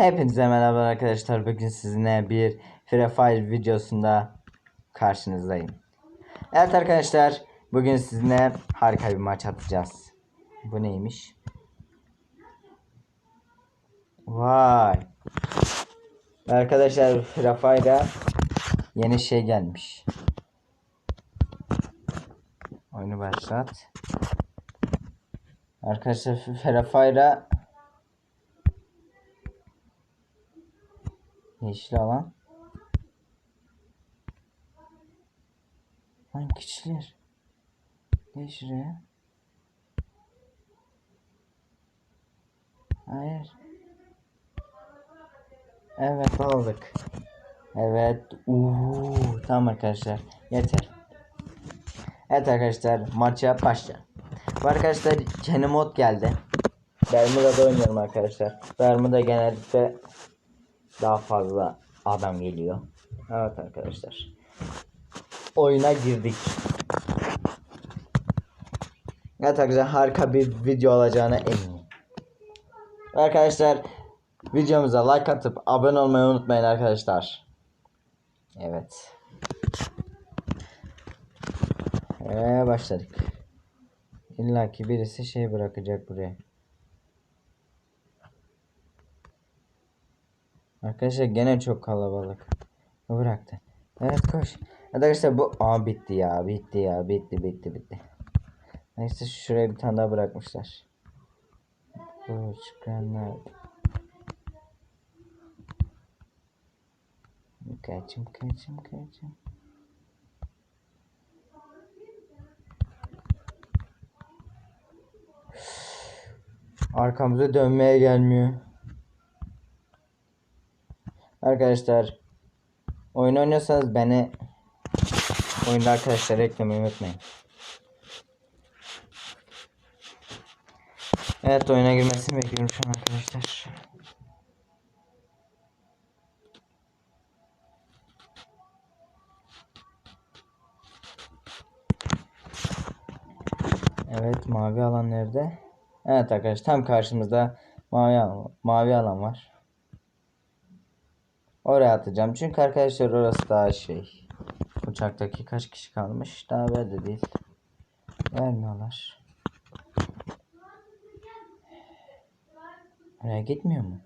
Hepinize merhaba arkadaşlar. Bugün sizinle bir Free Fire videosunda karşınızdayım. Evet arkadaşlar, bugün sizinle harika bir maç atacağız. Bu neymiş? Vay. Arkadaşlar Free Fire'a yeni şey gelmiş. Oyunu başlat. Arkadaşlar Free Fire'a Yeşil alan. Lan kişiler. Gel şuraya. Hayır. Evet aldık. Evet. Uuu. Tamam arkadaşlar. Yeter. Evet arkadaşlar maça başla. Arkadaşlar yeni mod geldi. Bermuda'da oynuyorum arkadaşlar. Bermuda genellikle daha fazla adam geliyor. Evet arkadaşlar. Oyuna girdik. Evet arkadaşlar harika bir video olacağına eminim. Arkadaşlar videomuza like atıp abone olmayı unutmayın arkadaşlar. Evet. Ve başladık. İlla ki birisi şey bırakacak buraya. Arkadaşlar gene çok kalabalık. Bıraktı. Evet koş. Arkadaşlar bu aa bitti ya bitti ya bitti bitti bitti. Neyse şuraya bir tane daha bırakmışlar. Bu çıkanlar. Kaçım kaçım kaçım. Arkamıza dönmeye gelmiyor. Arkadaşlar oyun oynuyorsanız beni oyunda arkadaşlar eklemeyi unutmayın. Evet oyuna girmesini bekliyorum şu an arkadaşlar. Evet mavi alan nerede? Evet arkadaşlar tam karşımızda mavi alan, mavi alan var. Oraya atacağım. Çünkü arkadaşlar orası daha şey. Uçaktaki kaç kişi kalmış? Daha belli değil. Vermiyorlar. Oraya gitmiyor mu?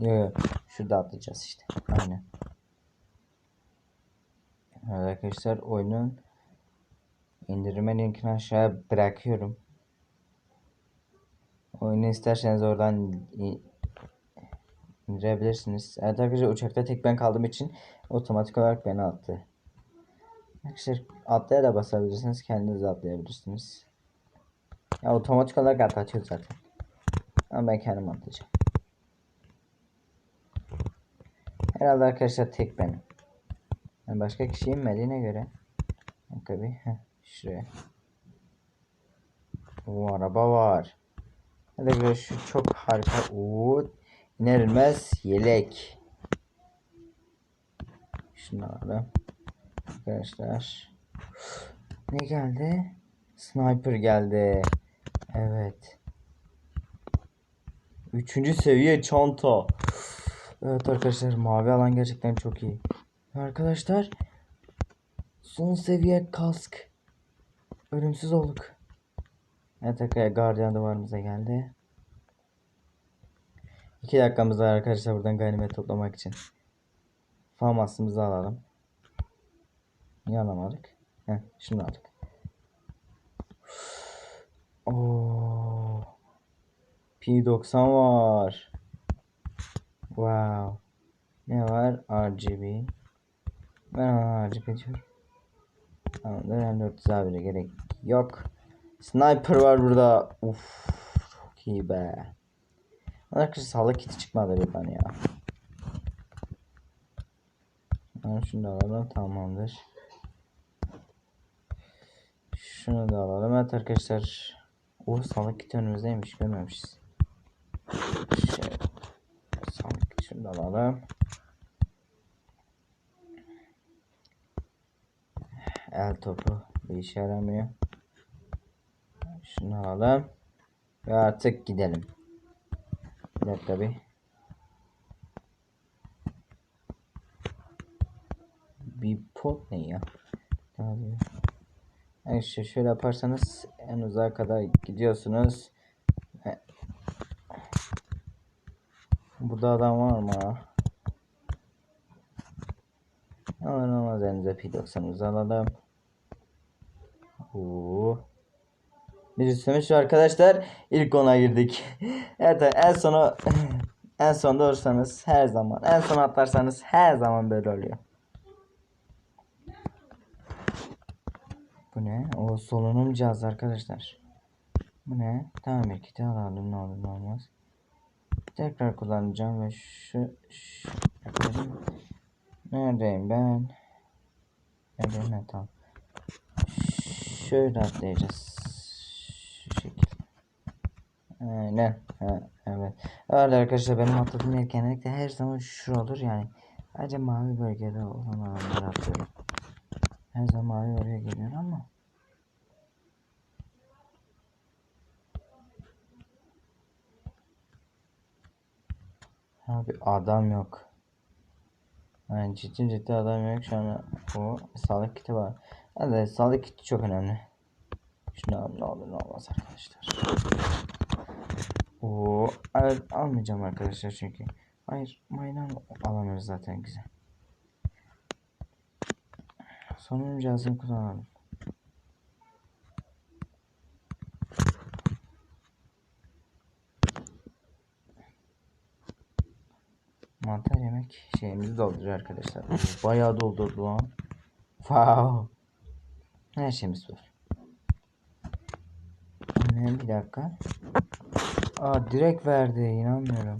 Yok yok. Şurada atlayacağız işte. Aynen. Arkadaşlar oyunun indirme linkini aşağıya bırakıyorum. Oyunu isterseniz oradan indirebilirsiniz. Evet arkadaşlar uçakta tek ben kaldığım için otomatik olarak beni attı. Arkadaşlar atlaya da basabilirsiniz. Kendiniz atlayabilirsiniz. Ya otomatik olarak atlatıyor zaten. Ama ben kendim atlayacağım. Herhalde arkadaşlar tek benim. Yani başka kişi inmediğine göre. Dakika bir. Heh, şuraya. O araba var. Hadi şu çok harika. Oo, iner inmez yelek. Şunu alalım. Arkadaşlar. Ne geldi? Sniper geldi. Evet. Üçüncü seviye çanta. Evet arkadaşlar mavi alan gerçekten çok iyi. Arkadaşlar. Son seviye kask. Ölümsüz olduk. Evet arkadaşlar gardiyan duvarımıza geldi. 2 dakikamız var arkadaşlar buradan ganimet toplamak için. Famasımızı alalım. Niye alamadık? Heh, şimdi aldık. Oo. P90 var. Wow. Ne var? RGB. Ben ona RGB diyorum. Tamamdır. M400 abi gerek yok. Sniper var burada. Uf, çok iyi be. Arkadaşlar sağlık kiti çıkmadı buradan ya. Ha, şunu da alalım tamamdır. Şunu da alalım. Evet arkadaşlar. O sağlık kiti önümüzdeymiş görmemişiz. Şöyle. Sağlık kiti şunu alalım. El topu bir işe yaramıyor. Şunu alalım. Ve artık gidelim. Evet tabi. Bir pot ne ya? Yani işte şöyle yaparsanız en uzağa kadar gidiyorsunuz. E, burada adam var mı? Alın olmaz elinize P90 uzalalım. Oo. Bir üstümüz arkadaşlar. İlk ona girdik. evet en sonu en sonda olursanız her zaman en son atlarsanız her zaman böyle oluyor. Bu ne? O solunum cihazı arkadaşlar. Bu ne? Tamam kiti alalım ne olur ne olmaz. Tekrar kullanacağım ve şu, şu. Neredeyim ben? Neredeyim ben tamam. Şöyle atlayacağız. Aynen. Ha, evet. Öyle arkadaşlar benim atladığım yer genellikle her zaman şu olur yani. Sadece mavi bölgede olan alanları atlıyorum. Her zaman mavi oraya geliyor ama. Abi adam yok. Yani ciddi ciddi adam yok şu an o sağlık kiti var. Evet sağlık kiti çok önemli. Şunu ne olur ne olmaz arkadaşlar. Oo, almayacağım arkadaşlar çünkü. Hayır maydan alamıyoruz zaten güzel. Sonuncu cihazını kullanalım. Mantar yemek şeyimizi dolduruyor arkadaşlar. Bayağı doldurdu lan. Wow. Her şeyimiz var. Bir dakika. Aa direkt verdi inanmıyorum.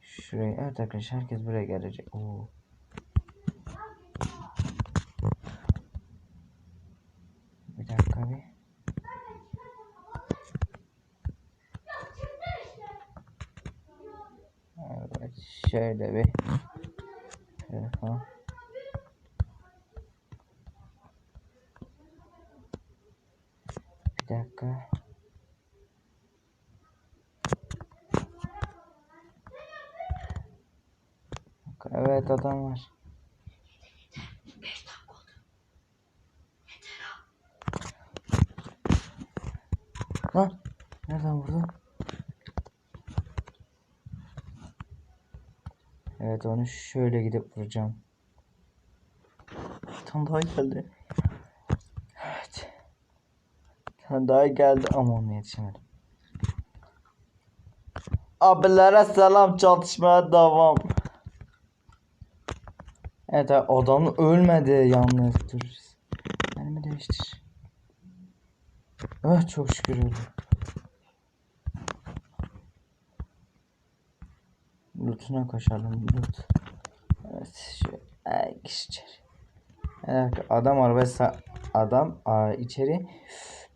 Şuraya evet arkadaşlar herkes buraya gelecek. Oo. Bir dakika bir. Evet şöyle bir. Telefon. Bir dakika. Evet adam var. Lan nereden vurdu? Evet onu şöyle gidip vuracağım. Bir tane daha geldi. Evet. Bir daha geldi ama ona yetişemedim. Abilere selam çatışmaya devam. Evet adam ölmedi yalnız dur. Kendimi değiştir. Ah çok şükür öldü. Loot'una koşalım loot. Evet şu ay içeri. Evet, adam araba adam aa, içeri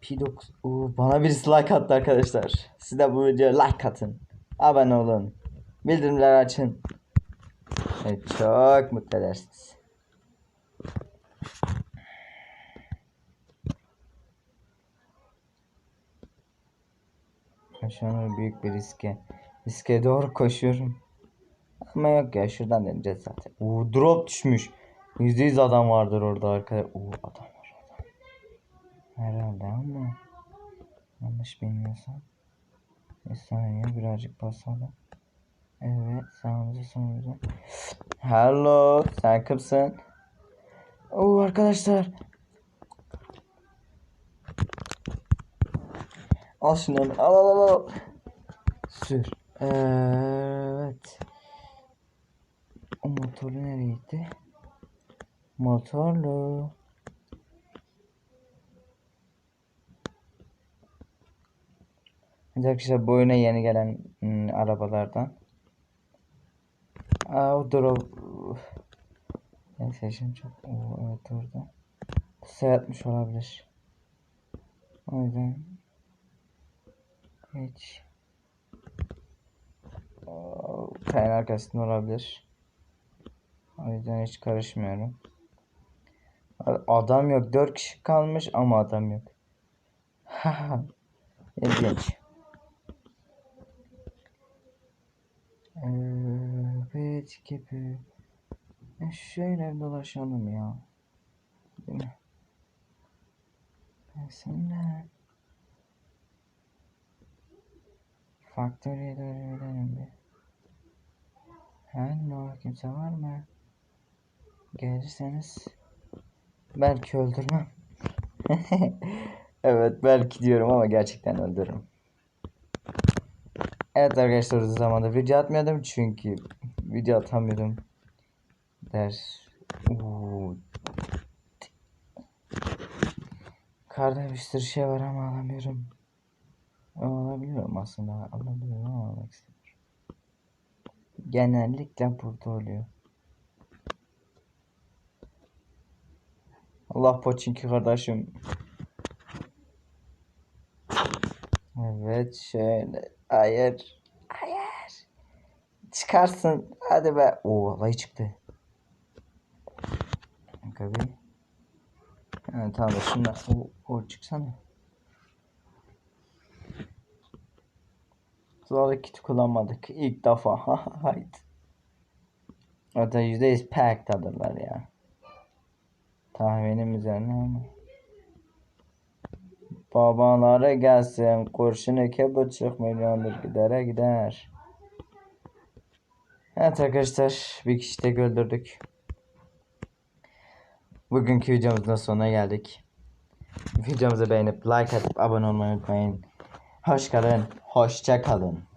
P9 Oo, bana birisi like attı arkadaşlar. Siz de bu videoya like atın. Abone olun. Bildirimleri açın. Evet, çok mutlu edersiniz. An büyük bir riske. Riske doğru koşuyorum. Ama yok ya şuradan deneyeceğiz zaten. Oo drop düşmüş. %100 adam vardır orada arkada. Oo adam var adam. Herhalde ama. Yanlış bilmiyorsam. Bir saniye birazcık basalım. Evet sağımıza solumuza. Hello sen kimsin? Oo arkadaşlar. Al hemen. al al al al. Sür. Evet. O motorlu nereye gitti? Motorlu. Arkadaşlar bu oyuna yeni gelen hmm, arabalardan. Aa o drop. Neyse şimdi çok. Oo, evet orada. Seyretmiş olabilir. O yüzden hiç Kayan arkasında olabilir. O yüzden hiç karışmıyorum. Adam yok. 4 kişi kalmış ama adam yok. İlginç. Evet gibi. E şöyle dolaşalım ya. Değil mi? Ben seninle Faktöriye doğru gidelim bir. Hello kimse var mı? Gelirseniz belki öldürmem. evet belki diyorum ama gerçekten öldürürüm. Evet arkadaşlar uzun zamandır video atmıyordum çünkü video atamıyordum. Der. Oo. Karda bir şey var ama alamıyorum. Ama alabiliyorum aslında. Alabiliyorum ama almak istemiyorum. Genellikle burada oluyor. Allah poçinki kardeşim. Evet şöyle. Hayır. Hayır. Çıkarsın. Hadi be. Oo vallahi çıktı. Kanka bir. Ha, tamam şimdi o, o çıksana. Sonra kit kullanmadık. İlk defa. Haydi. Da %100 pack tadırlar ya. Tahminim üzerine ama. Babalara gelsin. Kurşun iki buçuk milyondur gidere gider. Evet arkadaşlar bir kişi de öldürdük. Bugünkü videomuzun sonuna geldik. Videomuzu beğenip like atıp abone olmayı unutmayın. Hoş kalın, hoşça kalın.